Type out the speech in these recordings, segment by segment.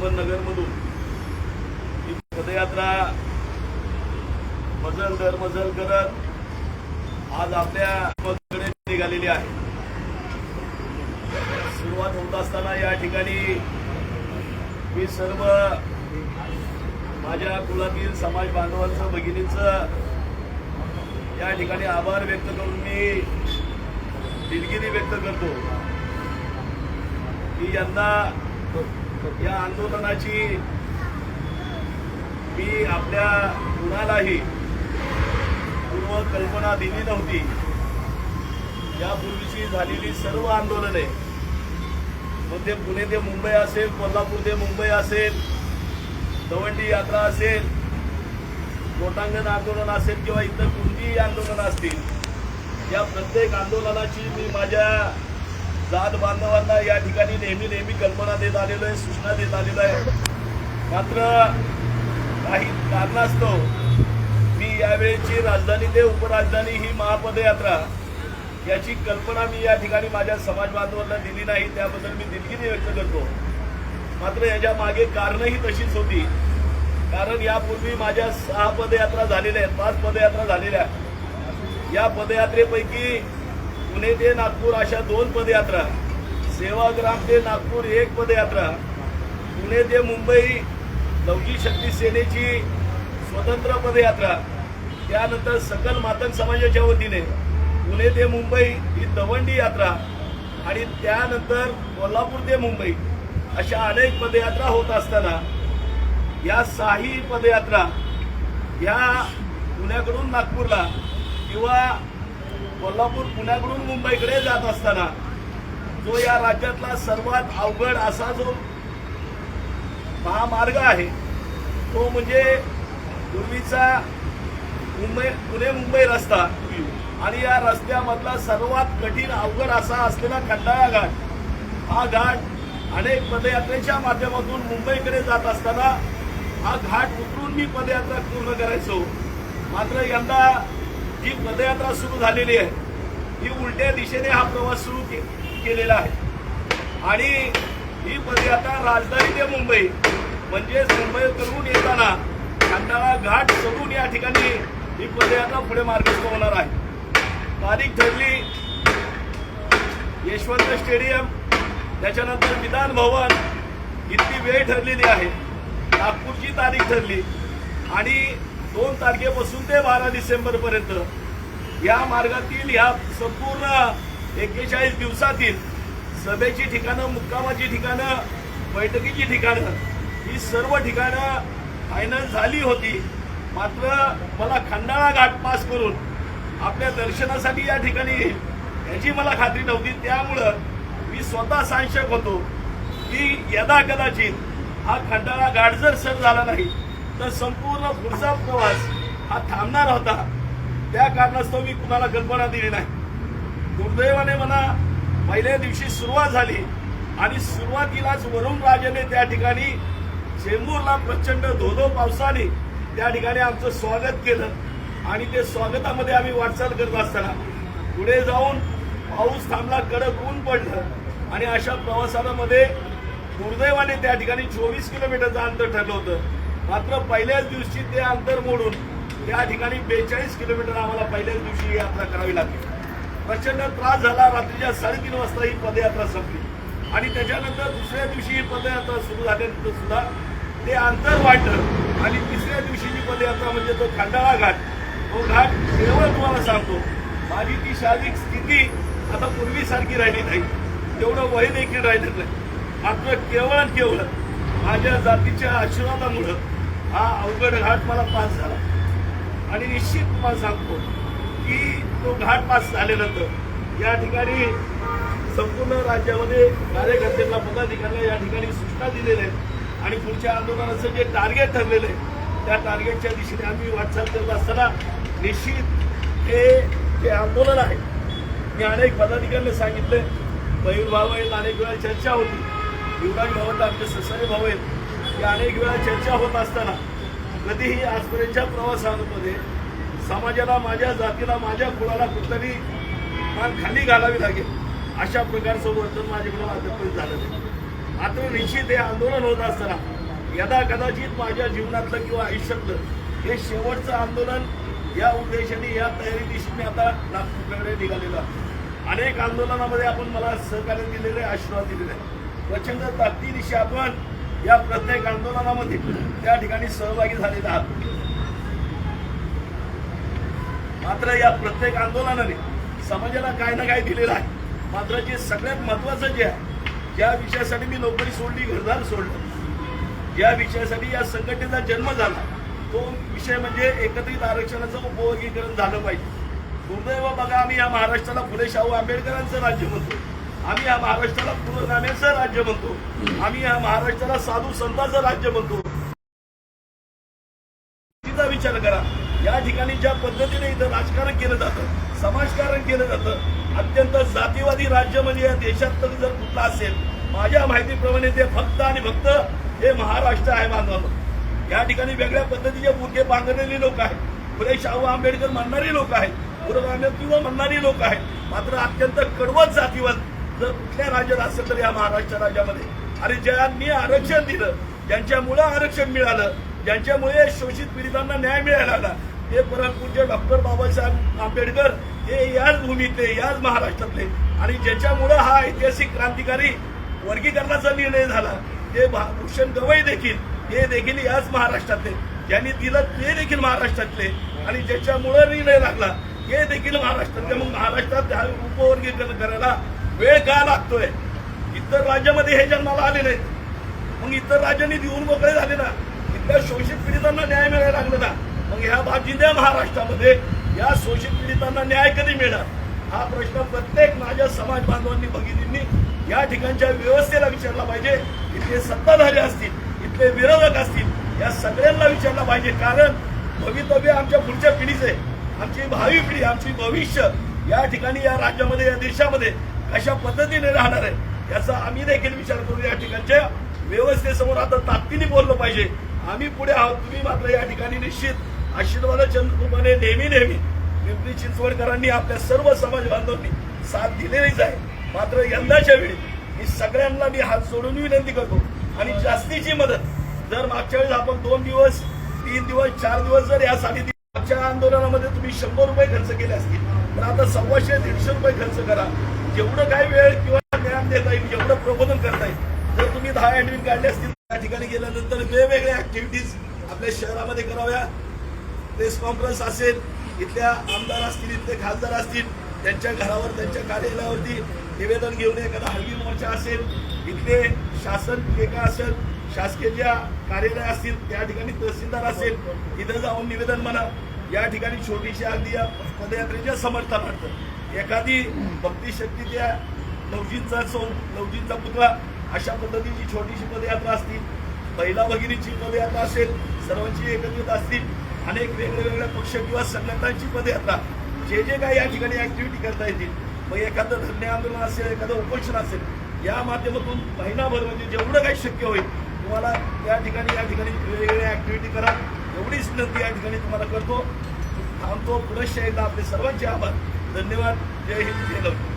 अहमदनगरमधून ही पदयात्रा मजल दर मजल करत आज आपल्याकडे निघालेली आहे. सुरुवात होत असताना या ठिकाणी मी सर्व माझ्या कुलातील समाज बांधवांचं भगिनींचं या ठिकाणी आभार व्यक्त करून मी दिलगिरी व्यक्त करतो की यंदा या आंदोलनाची मी आपल्या कुणालाही पूर्व कल्पना दिली नव्हती. यापूर्वीची झालेली सर्व आंदोलने मग ते पुणे ते मुंबई असेल कोल्हापूर ते मुंबई असेल दवंडी यात्रा असेल लोटांगण आंदोलन असेल किंवा इतर कोणतीही आंदोलनं असतील या प्रत्येक आंदोलनाची मी माझ्या जात बांधवांना या ठिकाणी नेहमी नेहमी कल्पना देत आलेलो आहे सूचना देत आलेलो आहे. मात्र काही कारणास्तव मी यावेळेची राजधानी ते उपराजधानी ही महापदयात्रा याची कल्पना मी या ठिकाणी माझ्या समाज बांधवांना दिली नाही त्याबद्दल मी दिलगिरी व्यक्त करतो. मात्र याच्या मागे कारणही तशीच होती. कारण यापूर्वी माझ्या सहा पदयात्रा झालेल्या आहेत पाच पदयात्रा झालेल्या या पदयात्रेपैकी पुणे ते नागपूर अशा दोन पदयात्रा. सेवाग्राम ते नागपूर एक पदयात्रा. पुणे ते मुंबई लवकी शक्ती सेनेची स्वतंत्र पदयात्रा. त्यानंतर सकल मातंग समाजाच्या वतीने पुणे ते मुंबई ही दवंडी यात्रा आणि त्यानंतर कोल्हापूर ते मुंबई अशा अनेक पदयात्रा होत असताना या साही पदयात्रा या पुण्याकडून नागपूरला किंवा कोल्हापूर पुण्याकडून मुंबईकडे जात असताना जो या राज्यातला सर्वात अवघड असा जो महामार्ग आहे तो म्हणजे पूर्वीचा मुंबई पुणे मुंबई रस्ता आणि या रस्त्यामधला सर्वात कठीण अवघड असा असलेला खंडाळा घाट. हा घाट अनेक पदयात्रेच्या माध्यमातून मुंबईकडे जात असताना हा घाट उतरून मी पदयात्रा पूर्ण करायचो. मात्र यंदा जी पदयात्रा सुरू झालेली आहे ही उलट्या दिशेने हा प्रवास सुरू के- केलेला आहे. आणि ही पदयात्रा राजधानी ते मुंबई म्हणजेच मुंबईकडून येताना खंडाळा घाट सोडून या ठिकाणी ही पदयात्रा पुढे मार्गस्थ होणार आहे. तारीख ठरली यशवंत स्टेडियम त्याच्यानंतर विधान भवन इतकी वेळ ठरलेली आहे. नागपूरची तारीख ठरली. आणि दोन तारखेपासून ते बारा डिसेंबर पर्यंत या मार्गातील या संपूर्ण एक्केचाळीस दिवसातील सभेची ठिकाणं मुक्कामाची ठिकाणं बैठकीची ठिकाणं ही सर्व ठिकाणं फायनल झाली होती. मात्र मला खंडाळा घाट पास करून आपल्या दर्शनासाठी या ठिकाणी येईल याची मला खात्री नव्हती. त्यामुळं मी स्वतः सांशक होतो की यदा कदाचित हा खंडाळा घाट जर सर झाला नाही तर संपूर्ण पुढचा प्रवास हा थांबणार होता. त्या कारणास्तव मी कुणाला कल्पना दिली नाही. दुर्दैवाने मला पहिल्या दिवशी सुरुवात झाली आणि सुरुवातीलाच वरुण राजेने त्या ठिकाणी चेंबूरला प्रचंड धोधो पावसाने त्या ठिकाणी आमचं स्वागत केलं आणि ते स्वागतामध्ये आम्ही वाटचाल करत असताना पुढे जाऊन पाऊस थांबला कडक ऊन पडलं आणि अशा प्रवासामध्ये दुर्दैवाने त्या ठिकाणी चोवीस किलोमीटरचं अंतर ठरलं होतं. मात्र पहिल्याच दिवशी ते अंतर मोडून त्या ठिकाणी बेचाळीस किलोमीटर आम्हाला पहिल्याच दिवशी यात्रा करावी लागली. प्रचंड त्रास झाला रात्रीच्या साडेतीन वाजता ही पदयात्रा संपली. आणि त्याच्यानंतर दुसऱ्या दिवशी ही पदयात्रा सुरू झाल्यानंतर सुद्धा ते अंतर वाढलं. आणि तिसऱ्या दिवशीची पदयात्रा म्हणजे तो खंडाळा घाट तो घाट केवळ तुम्हाला सांगतो माझी ती शारीरिक स्थिती आता पूर्वीसारखी राहिली नाही. तेवढं वय देखील राहिलं नाही. मात्र केवळ केवळ माझ्या जातीच्या आशीर्वादामुळं हा अवघड घाट मला पास झाला. आणि निश्चित तुम्हाला सांगतो की तो घाट पास झाल्यानंतर या ठिकाणी संपूर्ण राज्यामध्ये कार्यकर्त्यांना पदाधिकाऱ्यांना या ठिकाणी सूचना दिलेल्या आहेत. आणि पुढच्या आंदोलनाचं जे टार्गेट ठरलेलं आहे त्या टार्गेटच्या दिशेने आम्ही वाटचाल करत असताना निश्चित हे जे आंदोलन आहे मी अनेक पदाधिकाऱ्यांना सांगितले मयूर भाऊ आहेत अनेक वेळा चर्चा होती. युवराज भाऊ आमचे ससारे भाऊ आहेत. की अनेक वेळा चर्चा होत असताना कधीही आजपर्यंतच्या प्रवासामध्ये समाजाला माझ्या जातीला माझ्या कुळाला कुठतरी मान खाली घालावी लागेल. अशा प्रकारचं वर्तन माझ्याकडून आतापर्यंत झालं नाही. मात्र निश्चित हे आंदोलन होत असताना यदा कदाचित माझ्या जीवनातलं किंवा आयुष्यातलं हे शेवटचं आंदोलन या उद्देशाने या तयारी दिशेने आता नागपूरकडे निघालेलं आहे. अनेक आंदोलनामध्ये आपण मला सहकार्य दिलेले आशीर्वाद दिलेले आहे. प्रचंड ताकदीनिशी आपण या प्रत्येक आंदोलनामध्ये त्या ठिकाणी सहभागी झालेले आहात. मात्र या प्रत्येक आंदोलनाने समाजाला काय ना काय दिलेलं आहे. मात्र जे सगळ्यात महत्वाचं जे आहे ज्या विषयासाठी मी नोकरी सोडली घरदार सोडलं ज्या विषयासाठी या संघटनेचा जन्म झाला तो विषय म्हणजे एकत्रित आरक्षणाचं उपवर्गीकरण झालं पाहिजे. दुर्दैव बघा आम्ही या महाराष्ट्राला फुले शाहू आंबेडकरांचं राज्य म्हणतो. आम्ही या महाराष्ट्राला पुरोगाम्याचं राज्य म्हणतो. आम्ही या महाराष्ट्राला साधू संतांचं राज्य म्हणतो. तिचा विचार करा. या ठिकाणी ज्या पद्धतीने इथं राजकारण केलं जातं समाजकारण केलं जातं अत्यंत जातीवादी राज्य म्हणजे या देशात जर कुठलं असेल माझ्या माहितीप्रमाणे ते फक्त आणि फक्त हे महाराष्ट्र आहे बांधवांनो. या ठिकाणी वेगळ्या पद्धतीचे बुरके बांधलेले लोक आहेत. फुले शाहू आंबेडकर म्हणणारी लोक आहेत. पुरोगामित्व म्हणणारी लोक आहेत. मात्र अत्यंत कडवत जातीवाद जर कुठल्या राज्यात असेल तर या महाराष्ट्र राज्यामध्ये. आणि ज्यांनी आरक्षण दिलं ज्यांच्यामुळे आरक्षण मिळालं ज्यांच्यामुळे शोषित पीडितांना न्याय मिळायला लागला ते परमपूरचे डॉक्टर बाबासाहेब आंबेडकर हे याच भूमीतले याच महाराष्ट्रातले. आणि ज्याच्यामुळं हा ऐतिहासिक क्रांतिकारी वर्गीकरणाचा निर्णय झाला ते भूषण गवई देखील हे देखील याच महाराष्ट्रातले. ज्यांनी दिलं ते देखील महाराष्ट्रातले. आणि ज्याच्यामुळं निर्णय लागला हे देखील महाराष्ट्रातले. मग महाराष्ट्रात उपवर्गीकरण करायला वेळ का लागतोय? इतर राज्यामध्ये हे जन्माला आले नाहीत. मग इतर राज्यांनी देऊन वगैरे झाले ना? इथल्या शोषित पीडितांना न्याय मिळायला लागला ना? मग ह्या बाजिंद्या महाराष्ट्रामध्ये या शोषित पीडितांना न्याय कधी मिळणार? हा प्रश्न प्रत्येक माझ्या समाज बांधवांनी भगिनींनी या ठिकाणच्या व्यवस्थेला विचारला पाहिजे. इथले सत्ताधारी असतील इथले विरोधक असतील या सगळ्यांना विचारला पाहिजे. कारण भवितव्य आमच्या पुढच्या पिढीचे आमची भावी पिढी आमची भविष्य या ठिकाणी या राज्यामध्ये या देशामध्ये कशा पद्धतीने राहणार आहे. याचा आम्ही देखील विचार करू या ठिकाणच्या व्यवस्थेसमोर. आता ताकदीने बोललं पाहिजे. आम्ही पुढे आहोत. तुम्ही मात्र या ठिकाणी निश्चित आशीर्वाद चंद्रकुमाने नेहमी नेहमी पिंपरी चिंचवडकरांनी आपल्या सर्व समाज बांधवांनी साथ दिलेलीच आहे. मात्र यंदाच्या वेळी मी सगळ्यांना मी हात सोडून विनंती करतो. आणि जास्तीची मदत जर मागच्या वेळेस आपण दोन दिवस तीन दिवस चार दिवस जर यासाठी साडी मागच्या आंदोलनामध्ये तुम्ही शंभर रुपये खर्च केले असतील. तर आता सव्वाशे दीडशे रुपये खर्च करा. जेवढं काय वेळ किंवा ज्ञान देता येईल जेवढं प्रबोधन करता येईल? जर तुम्ही दहा ॲडमिट काढले असतील त्या ठिकाणी गेल्यानंतर वेगवेगळ्या ऍक्टिव्हिटीज आपल्या शहरामध्ये कराव्या. प्रेस कॉन्फरन्स असेल इथल्या आमदार असतील इथले खासदार असतील त्यांच्या घरावर त्यांच्या कार्यालयावरती निवेदन घेऊन एखादा हलगी मोर्चा असेल इथले शासन एका असेल शासकीय ज्या कार्यालय असतील त्या ठिकाणी तहसीलदार असेल इथं जाऊन निवेदन म्हणा. या ठिकाणी छोटीशी अगदी या पदयात्रेच्या समर्थनार्थ. एखादी भक्ती शक्ती त्या नवजींचा सौ नवजींचा पुतळा अशा पद्धतीची छोटीशी पदयात्रा असतील महिला भगिनीची पदयात्रा असेल सर्वांची एकत्रित असतील अनेक वेगवेगळ्या पक्ष किंवा संघटनांची पदयात्रा जे जे काही या ठिकाणी ऍक्टिव्हिटी करता येतील मग एखादं धरणे आंदोलन असेल एखादं उपोषण असेल या माध्यमातून महिनाभर म्हणजे जेवढं काही शक्य होईल तुम्हाला या ठिकाणी या ठिकाणी वेगवेगळ्या ऍक्टिव्हिटी करा एवढीच विनंती या ठिकाणी तुम्हाला करतो. थांबतो. पुनश्च एकदा आपले सर्वांचे आभार. धन्यवाद. जय हिंद जय लवकर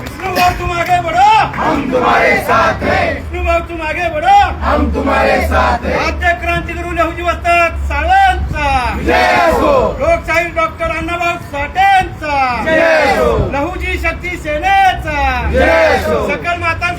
विष्णु भाऊ तुम आगे बढ़ो. हम तुम्हारे साथ हैं. विष्णु भाऊ तुम आगे बढ़ो. हम तुम्हारे साथ हैं. आद्य क्रांतिगुरु लहुजी वस्ताद साळंचा जय हो. लोकशाही डॉक्टर अण्णाभाऊ साठेंचा. जय हो. लहुजी शक्ती सेनेचा. जय हो. सकल माता